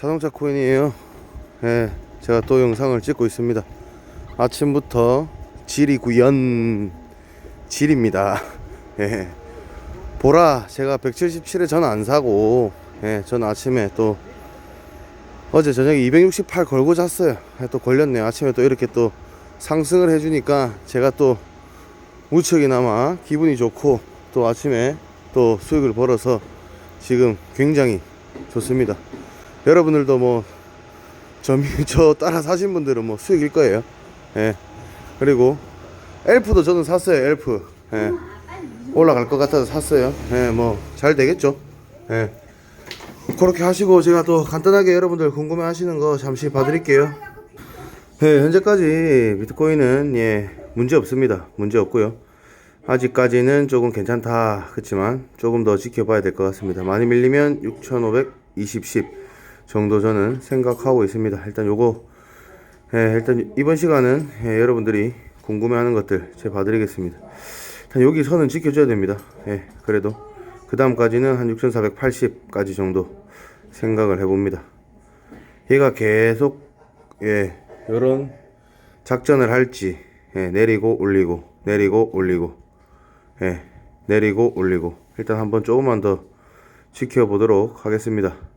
자동차 코인이에요. 예, 제가 또 영상을 찍고 있습니다. 아침부터 지리 구연 질입니다. 예. 보라 제가 177에 전 안 사고 예, 전 아침에 또 어제 저녁에 268 걸고 잤어요. 예, 또 걸렸네요. 아침에 또 이렇게 또 상승을 해주니까 제가 또 무척이나마 기분이 좋고 또 아침에 또 수익을 벌어서 지금 굉장히 좋습니다. 여러분들도 뭐 저, 저 따라 사신 분들은 뭐 수익일 거예요. 예. 그리고 엘프도 저는 샀어요. 엘프. 예. 올라갈 것 같아서 샀어요. 예, 뭐 잘 되겠죠. 예. 그렇게 하시고 제가 또 간단하게 여러분들 궁금해 하시는 거 잠시 봐드릴게요. 예, 현재까지 비트코인은 예, 문제 없습니다. 문제 없고요. 아직까지는 조금 괜찮다. 그렇지만 조금 더 지켜봐야 될 것 같습니다. 많이 밀리면 6,520, 10 정도 저는 생각하고 있습니다. 일단 요거 예, 일단 이번 시간은 예, 여러분들이 궁금해하는 것들 제가 봐드리겠습니다. 일단 여기 선은 지켜줘야 됩니다. 예, 그래도 그 다음까지는 한 6,480까지 정도 생각을 해봅니다. 얘가 계속 예, 요런 작전을 할지 예, 내리고 올리고 내리고 올리고 예, 내리고 올리고 일단 한번 조금만 더 지켜보도록 하겠습니다.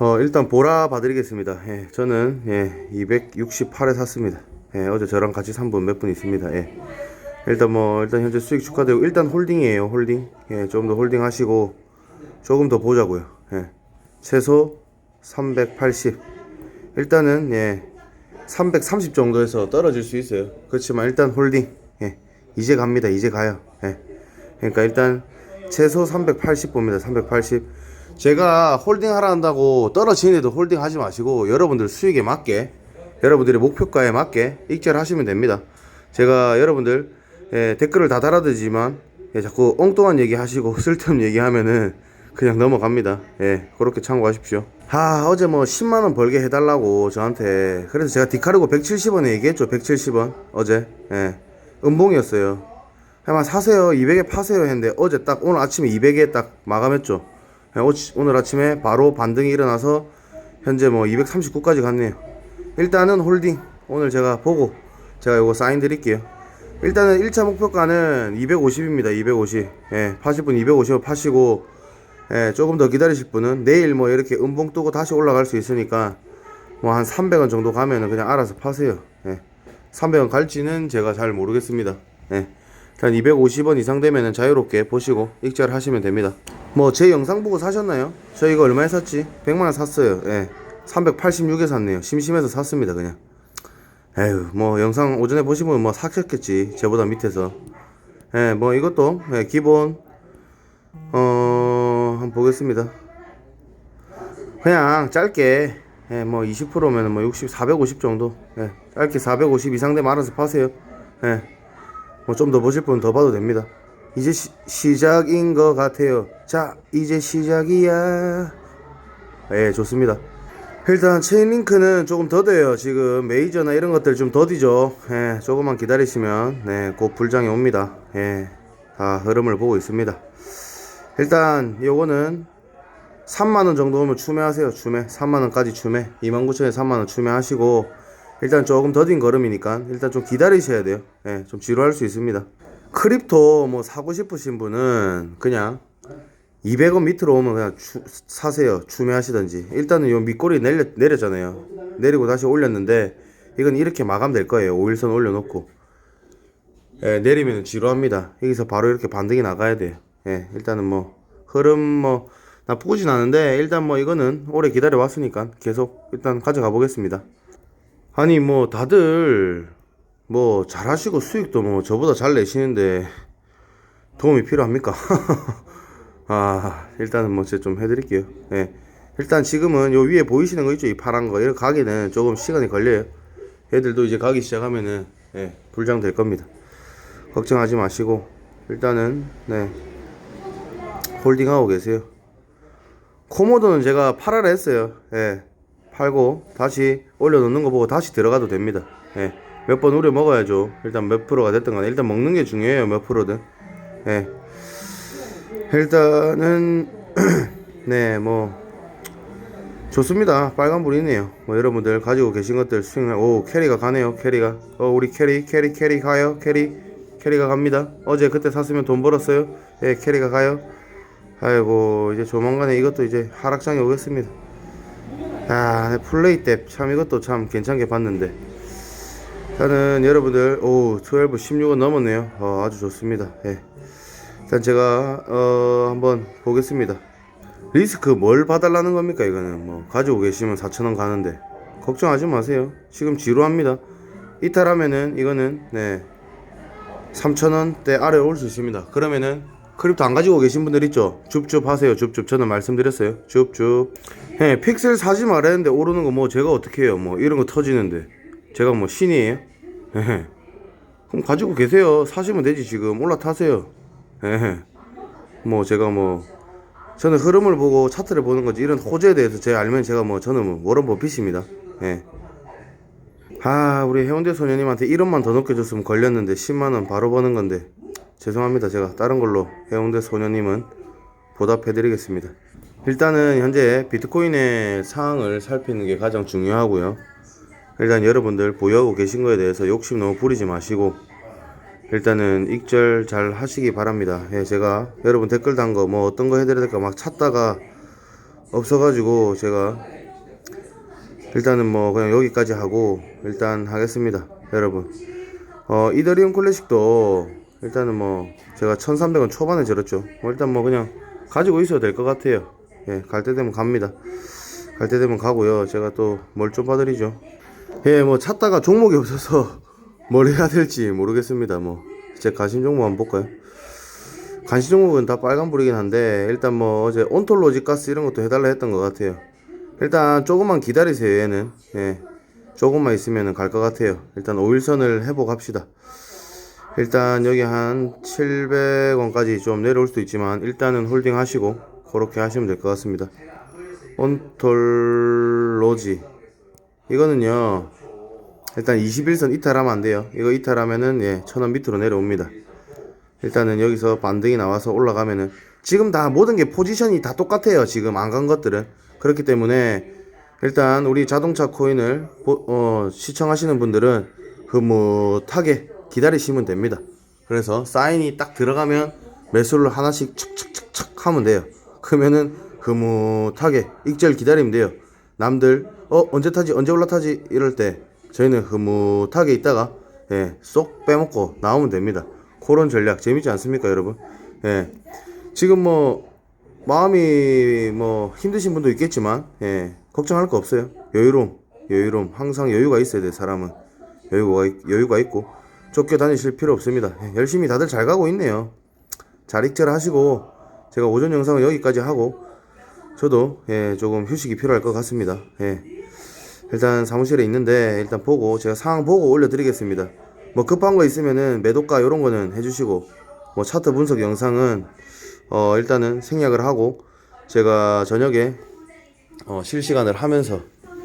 어, 일단 보라 봐드리겠습니다. 예, 저는 예, 268에 샀습니다. 예, 어제 저랑 같이 산 분 몇분 있습니다. 예. 일단 뭐 일단 현재 수익 축하드리고 일단 홀딩이에요. 홀딩. 예, 조금 더 홀딩 하시고 조금 더 보자고요. 예. 최소 380. 일단은 예. 330 정도에서 떨어질 수 있어요. 그렇지만 일단 홀딩. 예. 이제 갑니다. 이제 가요. 예. 그러니까 일단 최소 380 봅니다. 380. 제가 홀딩 하라 한다고 떨어지는데도 홀딩 하지 마시고 여러분들 수익에 맞게 여러분들의 목표가에 맞게 익절하시면 됩니다. 제가 여러분들 예, 댓글을 다 달아드리지만 예, 자꾸 엉뚱한 얘기 하시고 쓸데없는 얘기 하면은 그냥 넘어갑니다. 예, 그렇게 참고하십시오. 아, 어제 뭐 10만원 벌게 해달라고 저한테. 그래서 제가 디카르고 170원에 얘기했죠. 170원. 어제. 예. 음봉이었어요. 아마 사세요. 200에 파세요. 했는데 어제 딱 오늘 아침에 200에 딱 마감했죠. 예, 오- 오늘 아침에 바로 반등이 일어나서 현재 뭐 239까지 갔네요. 일단은 홀딩. 오늘 제가 보고 제가 요거 사인 드릴게요. 일단은 1차 목표가는 250입니다. 250. 예, 파실 분 250을 파시고, 예, 조금 더 기다리실 분은 내일 뭐 이렇게 음봉 뜨고 다시 올라갈 수 있으니까, 뭐 한 300원 정도 가면은 그냥 알아서 파세요. 예. 300원 갈지는 제가 잘 모르겠습니다. 예. 일단 250원 이상 되면은 자유롭게 보시고 익절 하시면 됩니다. 뭐 제 영상 보고 사셨나요? 저 이거 얼마에 샀지? 100만원 샀어요. 예. 386에 샀네요. 심심해서 샀습니다, 그냥. 에휴, 뭐 영상 오전에 보시면 뭐 사셨겠지. 제보다 밑에서. 예, 뭐 이것도 예, 기본 어, 한번 보겠습니다. 그냥 짧게 예, 뭐 20%면은 뭐 60, 450 정도. 예, 짧게 450 이상 되면 알아서 파세요. 예. 뭐 좀 더 보실 분 더 봐도 됩니다. 이제 시, 시작인 것 같아요. 자, 이제 시작이야. 예, 좋습니다. 일단 체인링크는 조금 더뎌요. 지금 메이저나 이런 것들 좀 더디죠. 예, 조금만 기다리시면 네, 곧 불장이 옵니다. 예, 다 흐름을 보고 있습니다. 일단 요거는 3만원 정도 오면 추매하세요. 추매. 3만원까지 추매. 29,000에 3만원 추매하시고 일단 조금 더딘 걸음이니까 일단 좀 기다리셔야 돼요. 예, 좀 지루할 수 있습니다. 크립토 뭐 사고 싶으신 분은 그냥 200원 밑으로 오면 그냥 추- 사세요. 추매하시던지. 일단은 요 밑꼬리 내려, 내렸잖아요. 내리고 다시 올렸는데, 이건 이렇게 마감될 거예요. 5일선 올려놓고. 예, 내리면 지루합니다. 여기서 바로 이렇게 반등이 나가야 돼요. 예, 일단은 뭐, 흐름 뭐, 나쁘진 않은데, 일단 뭐 이거는 오래 기다려 왔으니까 계속 일단 가져가 보겠습니다. 아니, 뭐, 다들, 뭐, 잘하시고 수익도 뭐, 저보다 잘 내시는데, 도움이 필요합니까? 아, 일단은 뭐 제가 좀 해드릴게요. 예. 일단 지금은 요 위에 보이시는 거 있죠? 이 파란 거. 이렇게 가기는 조금 시간이 걸려요. 애들도 이제 가기 시작하면은, 예, 불장 될 겁니다. 걱정하지 마시고, 일단은, 네. 홀딩하고 계세요. 코모도는 제가 팔아라 했어요. 예. 팔고, 다시 올려놓는 거 보고 다시 들어가도 됩니다. 예. 몇 번 우려 먹어야죠. 일단 몇 프로가 됐든 간에. 일단 먹는 게 중요해요. 몇 프로든. 예. 일단은 네 뭐 좋습니다. 빨간불이네요. 뭐 여러분들 가지고 계신 것들 수익 오 캐리가 가네요. 캐리가 어 우리 캐리 캐리 캐리 가요. 캐리 캐리가 갑니다. 어제 그때 샀으면 돈 벌었어요. 예 캐리가 가요. 아이고 이제 조만간에 이것도 이제 하락장에 오겠습니다. 아 플레이 때 참 이것도 참 괜찮게 봤는데 일단은 여러분들 오 12, 16은 넘었네요. 어, 아주 좋습니다. 예. 일단 제가 어 한번 보겠습니다. 리스크 뭘 봐달라는 겁니까 이거는 뭐 가지고 계시면 4천원 가는데 걱정하지 마세요 지금 지루합니다 이탈하면은 이거는 네 3천원대 아래 올 수 있습니다 그러면은 크립토 안 가지고 계신 분들 있죠? 줍줍 하세요. 줍줍 저는 말씀드렸어요. 줍줍. 예 픽셀 사지 말았는데 오르는 거 뭐 제가 어떻게 해요? 뭐 이런 거 터지는데. 제가 뭐 신이에요? 예. 그럼 가지고 계세요. 사시면 되지 지금. 올라타세요. 예 뭐 제가 뭐 저는 흐름을 보고 차트를 보는 거지. 이런 호재에 대해서 제가 알면 제가 뭐 저는 뭐 워런 버핏입니다. 예. 아 우리 해운대 소녀님한테 1원만 더 넘겨줬으면 걸렸는데 10만 원 바로 버는 건데 죄송합니다. 제가 다른 걸로 해운대 소녀님은 보답해드리겠습니다. 일단은 현재 비트코인의 상황을 살피는 게 가장 중요하고요. 일단 여러분들 보유하고 계신 거에 대해서 욕심 너무 부리지 마시고 일단은 익절 잘 하시기 바랍니다. 예, 제가 여러분 댓글 단 거 뭐 어떤 거 해드려야 될까 막 찾다가 없어가지고 제가 일단은 뭐 그냥 여기까지 하고 일단 하겠습니다. 여러분. 어, 이더리움 클래식도 일단은 뭐 제가 1300원 초반에 절었죠. 뭐 일단 뭐 그냥 가지고 있어도 될 것 같아요. 예, 갈 때 되면 갑니다. 갈 때 되면 가고요. 제가 또 뭘 좀 봐드리죠. 예, 뭐 찾다가 종목이 없어서 뭘 해야 될지 모르겠습니다. 뭐, 제 관심 종목 한번 볼까요? 관심 종목은 다 빨간불이긴 한데, 일단 뭐, 어제 온톨로지 가스 이런 것도 해달라 했던 것 같아요. 일단 조금만 기다리세요, 얘는. 예. 조금만 있으면 갈 것 같아요. 일단 5일선을 회복합시다. 일단 여기 한 700원까지 좀 내려올 수도 있지만, 일단은 홀딩 하시고, 그렇게 하시면 될 것 같습니다. 온톨로지. 이거는요, 일단 21선 이탈하면 안 돼요. 이거 이탈하면은 예, 천원 밑으로 내려옵니다. 일단은 여기서 반등이 나와서 올라가면은 지금 다 모든 게 포지션이 다 똑같아요. 지금 안 간 것들은 그렇기 때문에 일단 우리 자동차 코인을 보- 어, 시청하시는 분들은 흐뭇하게 기다리시면 됩니다. 그래서 사인이 딱 들어가면 매수를 하나씩 척척척척 하면 돼요. 그러면은 흐뭇하게 익절 기다리면 돼요. 남들 어 언제 타지 언제 올라타지 이럴 때 저희는 흐뭇하게 있다가 예, 쏙 빼먹고 나오면 됩니다. 그런 전략 재밌지 않습니까, 여러분? 예. 지금 뭐 마음이 뭐 힘드신 분도 있겠지만 예, 걱정할 거 없어요. 여유로움, 여유로움. 항상 여유가 있어야 돼, 사람은. 여유가 있- 여유가 있고 쫓겨 다니실 필요 없습니다. 예, 열심히 다들 잘 가고 있네요. 잘 익절하시고 제가 오전 영상은 여기까지 하고 저도 예, 조금 휴식이 필요할 것 같습니다. 예. 일단 사무실에 있는데 일단 보고 제가 상황 보고 올려드리겠습니다. 뭐 급한 거 있으면은 매도가 이런 거는 해주시고 뭐 차트 분석 영상은 어 일단은 생략을 하고 제가 저녁에 어 실시간을 하면서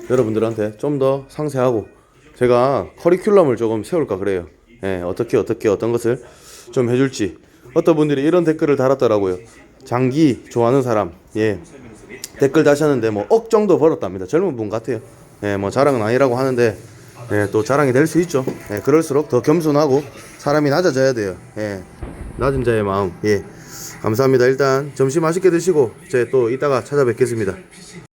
여러분들한테 좀 더 상세하고 제가 커리큘럼을 조금 세울까 그래요. 예, 어떻게 어떻게 어떤 것을 좀 해줄지 어떤 분들이 이런 댓글을 달았더라고요. 장기 좋아하는 사람 예 댓글 다셨는데 뭐 억 정도 벌었답니다. 젊은 분 같아요. 예, 뭐 자랑은 아니라고 하는데 예, 또 자랑이 될 수 있죠. 예, 그럴수록 더 겸손하고 사람이 낮아져야 돼요. 예, 낮은 자의 마음. 예, 감사합니다. 일단 점심 맛있게 드시고 제 또 이따가 찾아뵙겠습니다.